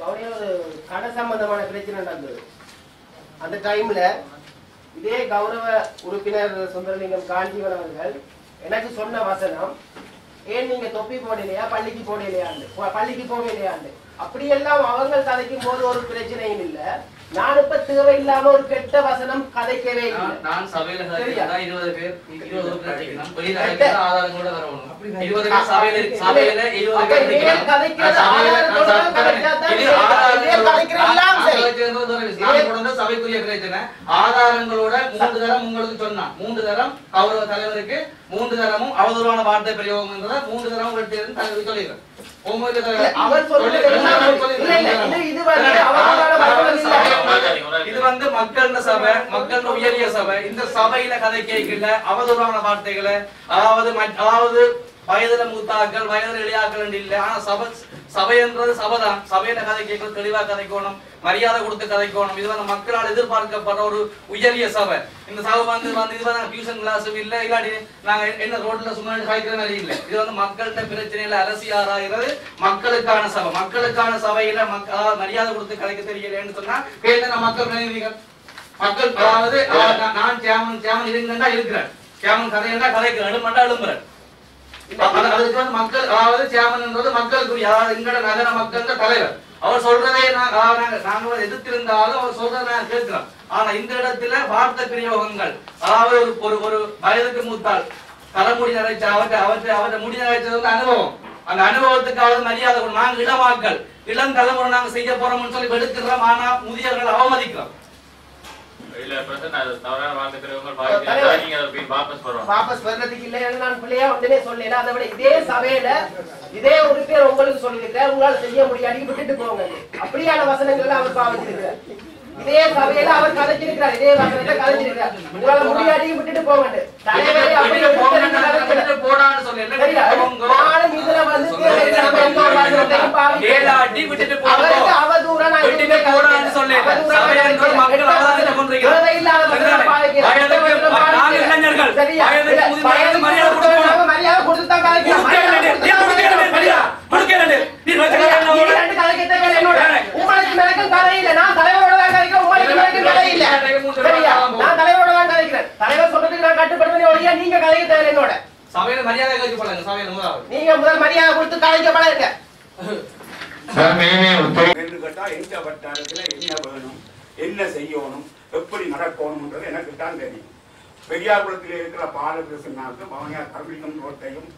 கௌரியா ஒரு கடை சம்பந்தமான பிரச்சனை நடந்தது. அந்த டைம்ல இதே கௌரவ உறுப்பினர் சுந்தரலிங்கம் காஞ்சிவன் அவர்கள் எனக்கு சொன்ன வசனம் ஏன் நீங்க தொப்பி போடலையா? பள்ளிக்கு போடலையாண்டு? பள்ளிக்கு போகலையாண்டு? அப்படியெல்லாம் அவங்க கதைக்கும் போது ஒரு பிரச்சனையும் இல்லை. நான் இப்ப தேவையில்லாம ஒரு கெட்ட வசனம் கதைக்கவே நான் சபையில இருபது பேர் சபைக்குரிய பிரச்சனை. ஆதாரங்களோட மூன்று தரம் உங்களுக்கு சொன்னான். மூன்று தரம் கௌரவ தலைவருக்கு மூன்று தரமும் அவதூறான வார்த்தை பிரயோகம் என்றதை மூன்று தரம் தலைவர் சொல்லிடுறேன் அவர் எல்லாம் இல்ல, இல்ல, இது இது வந்து அவதூறான வார்த்தை இல்ல. இது வந்து மக்கள் சபை மக்கள் உயரிய சபை இந்த சபையில கேட்கல அவதூறான வார்த்தைகளை அதாவது அதாவது வயதுல மூத்தாக்கள் வயதுல இளையாக்கள் இல்ல ஆனா சபை சபைன்றது சபைதான். சபையில கதை கேட்கணும் தெளிவா கதைக்கணும் மரியாதை கொடுத்து கதைக்கணும் இது வந்து மக்களால் எதிர்பார்க்கப்படுற ஒரு உயரிய சபை. இந்த சபை வந்து வந்து இது வந்து டியூஷன் கிளாஸும் இல்ல இல்லாட்டி நாங்க என்ன ரோட்ல சும்மா சாய்க்கிற மாதிரி இல்ல. இது வந்து மக்கள்கிட்ட பிரச்சனையில அரசியாராகிறது மக்களுக்கான சபை. மக்களுக்கான சபையில மக்க- மரியாதை கொடுத்து கதைக்க தெரியலன்னு சொன்னா பேர் மக்கள் பிரதிநிதிகள்? மக்கள் அதாவது நான் சேமன் சேமன் இருங்கண்டா இருக்கிறேன் சேமன் கதையண்டா கதைக்கு எழுமண்டா எழும்புறேன் அது- அதுக்கு வந்து மக்கள் அதாவது சேமன்ன்றது மக்களுக்குரிய அதாவது எங்கட நகர மக்கள் தலைவர். அவர் சொல்றதை நான் அதாவது நாங்க நாங்க எதிர்த்திருந்தாலும் அவர் சொல்றதை நான் கேட்கிறோம். ஆனா இந்த இடத்துல வார்த்தை பிரயோகங்கள் அதாவது ஒரு ஒரு ஒரு வயதுக்கு மூத்தாள் தலைமுடி நிறைச்ச அவற்றை அவற்றை அவற்றை முடி நிறைச்சது வந்து அனுபவம். அந்த அனுபவத்துக்காவது மரியாதை கொடுக்கணும். நாங்க இளமாக்கள் இளம் தலைமுறை நாங்க செய்ய போறோம்னு சொல்லி எடுக்கிறோம் ஆனா முதியவர்கள் அவமதிக்கிறோம். இல்ல பிரசன்ன அது தவறான வார்த்தை பிரயோகங்கள் பாதிக்கிறதா நீங்க அதை போய் வாபஸ் வரணும் வாபஸ் வர்றதுக்கு இல்லைன்னு நான் பிள்ளையா உடனே சொல்லல அதை விட இதே சபையில இதே உறுப்பினர் உங்களுக்கு சொல்லியிருக்கிறார் உங்களால செய்ய முடியாது. விட்டுட்டு போங்க. அப்படியான வசனங்கள் அவர் பாவிச்சிருக்கிறார். இதே சபையில அவர் கதைச்சிருக்கிறார். இதே வசனத்தை கதைச்சிருக்கிறார். உங்களால முடியாதையும் விட்டுட்டு போங்க. தலைவரே அப்படி விட்டுட்டு போங்கன்னு விட்டுட்டு நான் கதைக்கிறார். விட்டுட்டு போடான்னு சொல்லி. என்ன சரியா? போங்க. நானும் இதுல வந்து தேவையில்லாம எந்த ஒரு வசனத்தையும் பாவிக்கிறேன். ஏழு அடி விட்டுட்டு போங்க. அவருக்கு அவதூறா நான் விட்டுட்டு எதுவுமே போடான்னு சொல்லி. அவதூறா சபை நான் என்பது மக்கள் அவதானித்துக் கொண்டிருக்கிறது. தேவையில்லாத வசனம் பாவிக்கிறேன். வயதுக்கு நாங்கள் இளைஞர்கள். சரியா? வயதுக்கு முதிர்ந்தவர்களுக்கு மரியாதை கொடுத்து கொடுக்கணும். மரியாதை கொடுத்து தான் கதைக்கிறோம். கொடுக்கிறேன். நீ கொடுக்கிறேன். சரியா? கொடுக்கிறேன். நீ வச்சுக்கிறேன். நீங்க ரெண்டு கதைக்கு தேவையில்லை என்னோட. உங்களுக்கு எனக்கும் கதை இல்லை. நான் தலைவரோட தான் கதைக்கிறேன். உங்களுக்கு எனக்கும் கதை இல்லை. சரியா? நான் தலைவரோட தான் கதைக்கிறேன். தலைவர் சொல்றதுக்கு நான் கட்டுப்படுவேனே ஒழிய நீங்க கதைக்க தேவையில்லை என்னோட. மரியாதை முதலாவது நீங்க முதல் மரியாதை கொடுத்து கதைக்கப்படாதுங்க என்று கேட்டா எந்த வட்டாரத்துல என்ன வேணும் என்ன செய்யணும் எப்படி நடக்கணும்ன்றது எனக்கு தான் தெரியும் பெரியார்குளத்தில் இருக்கிற பாலகிருஷ்ணனாக்கு பவனியார் தமிழகம் ரோட்டையும்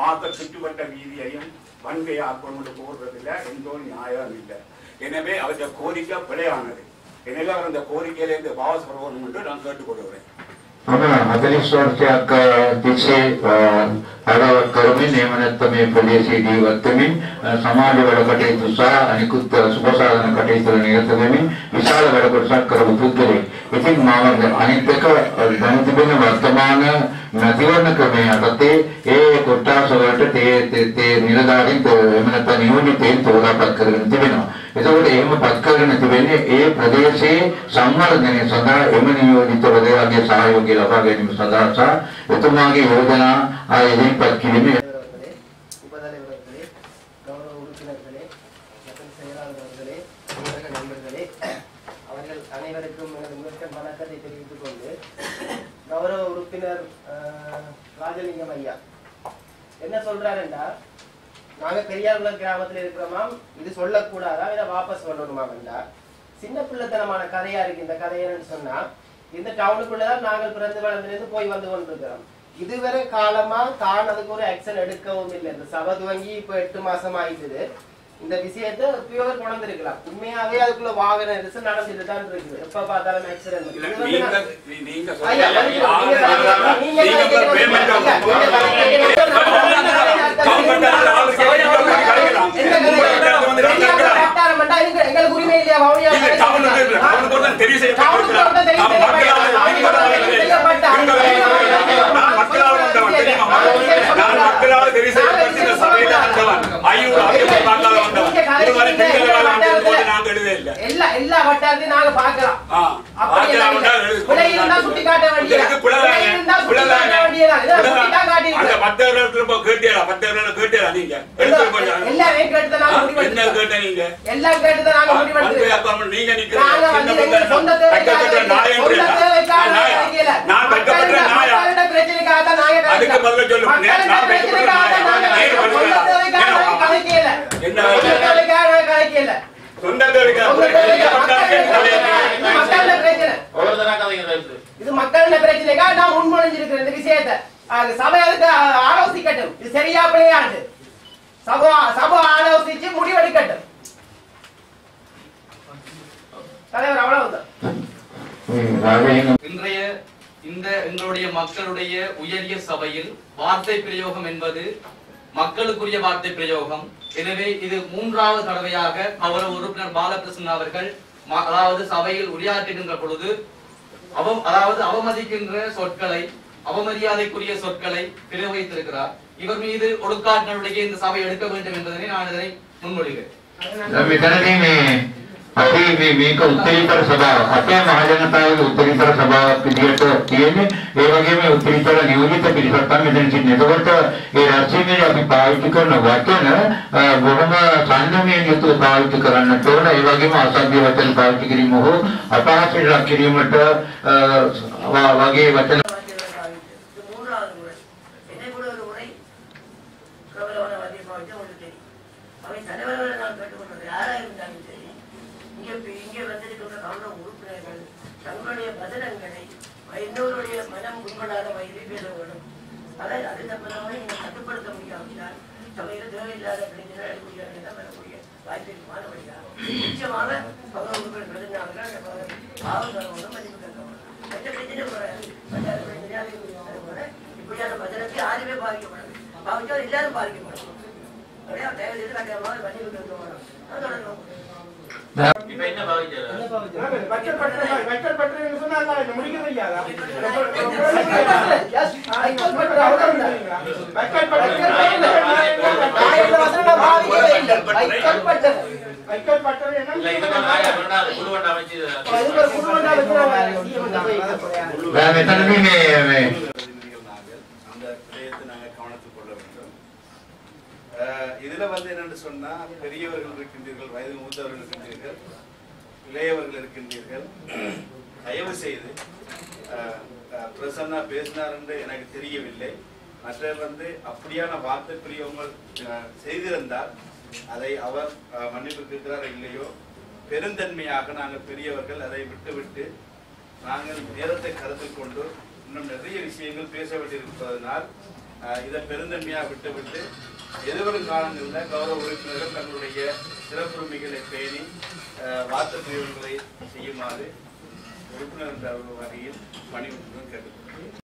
பார்த்த சுற்றுவட்ட வீதியையும் வன்கை ஆக்கணும் போடுறதுல எந்த ஒரு நியாயம் இல்லை. எனவே அவருடைய கோரிக்கை பிழையானது. எனவே அவர் அந்த கோரிக்கையிலிருந்து வாபஸ் வரணும் என்று நான் கேட்டுக்கொள்கிறேன். මම 40 වර්ෂයක් තිස්සේ ආරාධනා කරමින් එහෙම නැත්නම් මේ ප්‍රදේශයේ ජීවත් වෙමින් අ, සමාජ වැඩ කටයුතු සහ අනිකුත් අ, සුබසාධන කටයුතු වල නිරත වෙමින් විශාල වැඩ කොටසක් කරපු පුද්ගලෙක්. ඉතින් මම අනිත් එක අ, දැන් තිබෙන වර්තමාන මැතිවරණ ක්‍රමය යටතේ ඒ කොට්ටාස වලට තේ තේ- තේ නිලධාරීන් තෝ- එහෙම නැත්නම් නියෝජිතයින් තෝරාපත් කරගෙන තිබෙනවා. එතකොට එහෙම පත් කරගෙන තිබෙන්නේ ඒ ප්‍රදේශයේ සංවර්ධනය සඳහා එම නියෝජිතවරයාගේ සහයෝගය ලබා ගැනීම සඳහා සහ එතුමාගේ යෝජනා ආයෙත් පත් කිරීමේ தலைவர்களே, உபதலைவர்களே, கௌரவ உறுப்பினர்களே, மற்றும் செயலாளர் அவர்களே, ஊடக நண்பர்களே, அவர்கள் அனைவருக்கும் எனது முதற்கண் வணக்கத்தை தெரிவித்துக் கொண்டு கௌரவ உறுப்பினர் அஹ், ராஜலிங்கம் ஐயா என்ன சொல்றாருன்னா நாங்க பெரியார்குளம் கிராமத்துல இருக்கிறோமாம் இது சொல்லக்கூடாதா? இதை வாபஸ் பண்ணணுமாம்டா சின்ன பிள்ளைத்தனமான கதையா இருக்கு இந்த கதையன்னு சொன்னா இந்த டவுனுக்குள்ளதான் நாங்கள் பிறந்து வளர்ந்திருந்து போய் வந்து கொண்டிருக்கிறோம். இதுவரை காலமா தான் அதுக்கு ஒரு ஆக்ஷன் எடுக்கவும் இல்லை. இந்த சபை துவங்கி இப்ப எட்டு மாசம் ஆயிடுது இந்த விஷயத்தை எப்பயோ கொண்டிருக்கலாம் உண்மையாவே அதுக்குள்ள வாகன நெரிசல் நடந்துட்டு தான் இருக்குது. எப்ப பார்த்தாலும் ஆக்சிடென்ட் எங்களுக்கு உரிமை இல்லையா வவுனியா தெரிவு ஒருத்தன் தெரிவு செய்யப்பட்டிருக்கிறான். அவன் மக்களால் செய்யப்பட்டான். நான் மக்களால் வந்தவன், தெரியுமா? நான் மக்களால் தெரிவு செய்யப்பட்டு இந்த சபையில வந்தவன். ஐயூர் ஆகியோர் பார்க்காத வந்தவன். இதுவரை பெண்கள் வேளாண் போட்டு நாங்க எழுதவே இல்லை. எல்லா எல்லா வட்டாரத்தையும் நாங்க பார்க்கலாம் ஆ, அப்படி பார்க்கலாம் எல்லாம் என்றால் இல்லை. எழுது. பிள்ளை பிழை இருந்தா சுட்டி காட்ட வேண்டியது இதற்கு பிள்ளைதாங்க. இருந்தா சுட்டி பிள்ளைதாங்க. காட்ட வேண்டியது இதை சுட்டி தான் அந்த காட்டியிருக்கிறேன் பத்து வருடம் கேட்டீங்களா நீங்க எடுத்து கொஞ்சம் எல்லாமே கேட்டு நாங்க என்ன முடிவெடுத்தோம் கேட்ட நீங்க எல்லாம் கேட்டு நாங்க வந்து முடிவெடுத்தோம் அப்புறம் நீங்க நாங்க வந்து எங்க சொந்த தேவைக்காக சொந்த தேவைக்காக வைக்கல. நான் வைக்கப்பட்ட மக்களிட- நாயா மக்களிட பிரச்சனைக்காக தான் நாங்க அதுக்கு கதைக்கிறோம். பதில் சொல்லு. மக்களிட நான் வைக்கப்பட்ட பிரச்சனைக்காக தான் நாயா. நாங்க நேரு கதைக்கிறோம். வருகிறார். சொந்த தேவைக்காக நாங்க நேரு. கதைக்கல. என்ன சொந்த தேவைக்காக நாங்க கதைக்கல. சொந்த தேவைக்கா சொந்த தேவைக்காக மக்களிட பிரச்சனை. இது மக்களிட பிரச்சனை. ஒவ்வொருத்தரா கதைங்க இருக்கு இது மக்களிட பிரச்சனைக்காக நான் முன்மொழிஞ்சிருக்கிறேன் இந்த விஷயத்தை அது சபை அதுக்கு ஆலோசிக்கட்டும் இது சரியா பிள்ளையாண்டு தலைவர் அவ்வளவுதான். இன்றைய இந்த எங்களுடைய மக்களுடைய உயரிய சபையில் வார்த்தை பிரயோகம் என்பது மக்களுக்குரிய வார்த்தை பிரயோகம். எனவே இது மூன்றாவது தடவையாக கௌரவ உறுப்பினர் பாலகிருஷ்ணன் அவர்கள் ம- அதாவது சபையில் உரையாற்றுகின்ற பொழுது அவ அதாவது அவமதிக்கின்ற சொற்களை அவமரியாதைக்குரிய சொற்களை பிரயோகித்திருக்கிறார். இவர் மீது ஒழுக்காட்டு நடவடிக்கை இந்த சபை எடுக்க வேண்டும் என்பதனை நான் இதனை முன்மொழிகிறேன் මෙතනදී මේ අපි මේ මේක උත්තරීතර සභාව අපේ මහජනතාවගේ උත්තරීතර සභාවක් විදිහට තියෙන්නේ ඒ වගේම උත්තරීතර නියෝජිත පිරිසක් තමයි මෙතන ඉන්නේ. එතකොට ඒ රාජ්‍යයේ අපි පාවිච්චි කරන වචන අ, බොහොම සංයමයෙන් යුතුව පාවිච්චි කරන්නට ඕන. ඒ වගේම අසභ්‍ය වචන පාවිච්චි කිරීම හෝ අපහාසයට ලක් කිරීමට අ, වා- වගේ වචන மனம் உட்படாத வகையில் பேச வேண்டும் அதை அது சம்பந்தமாக நீங்கள் கட்டுப்படுத்த முடியாவிட்டால் சபையில் தேவையில்லாத பிரச்சனை அடிப்படையாக வரக்கூடிய வாய்ப்பிற்கு மாறுபடுகிறார் நிச்சயமாக கவன உறுப்பினர் பிரதிநிதியாக பாவம் மதிப்பு இப்படியான வசனத்தை யாருமே பாதிக்கப்படாது பாதிச்சா எல்லாரும் பாதிக்கப்படும் அப்படியே செய்து கட்டாயமாக மன்னிப்பு கேட்க என்ன இதுல வந்து என்னன்னு சொன்னா பெரியவர்கள் இருக்கின்றீர்கள் வயது மூத்தவர்கள் இருக்கின்றீர்கள் இளையவர்கள் இருக்கின்றீர்கள் தயவு செய்து பிரசன்னா பேசினார் என்று எனக்கு தெரியவில்லை. மற்ற வந்து அப்படியான வார்த்தை பிரியவங்கள் செய்திருந்தால் அதை அவர் மன்னிப்பு கேட்கிறார் இல்லையோ பெருந்தன்மையாக நாங்கள் பெரியவர்கள் அதை விட்டுவிட்டு நாங்கள் நேரத்தை கருத்தில் கொண்டு இன்னும் நிறைய விஷயங்கள் பேச வேண்டியிருப்பதனால் இதை பெருந்தன்மையாக விட்டுவிட்டு எதிர்வரும் காலங்களில் கௌரவ உறுப்பினர்கள் தங்களுடைய சிறப்புரிமைகளை பேணி வார்த்தை பிரிவுகளை செய்யுமாறு உறுப்பினர் வகையில் பணிபுரிந்து கேட்டுக்கொள்கிறேன்.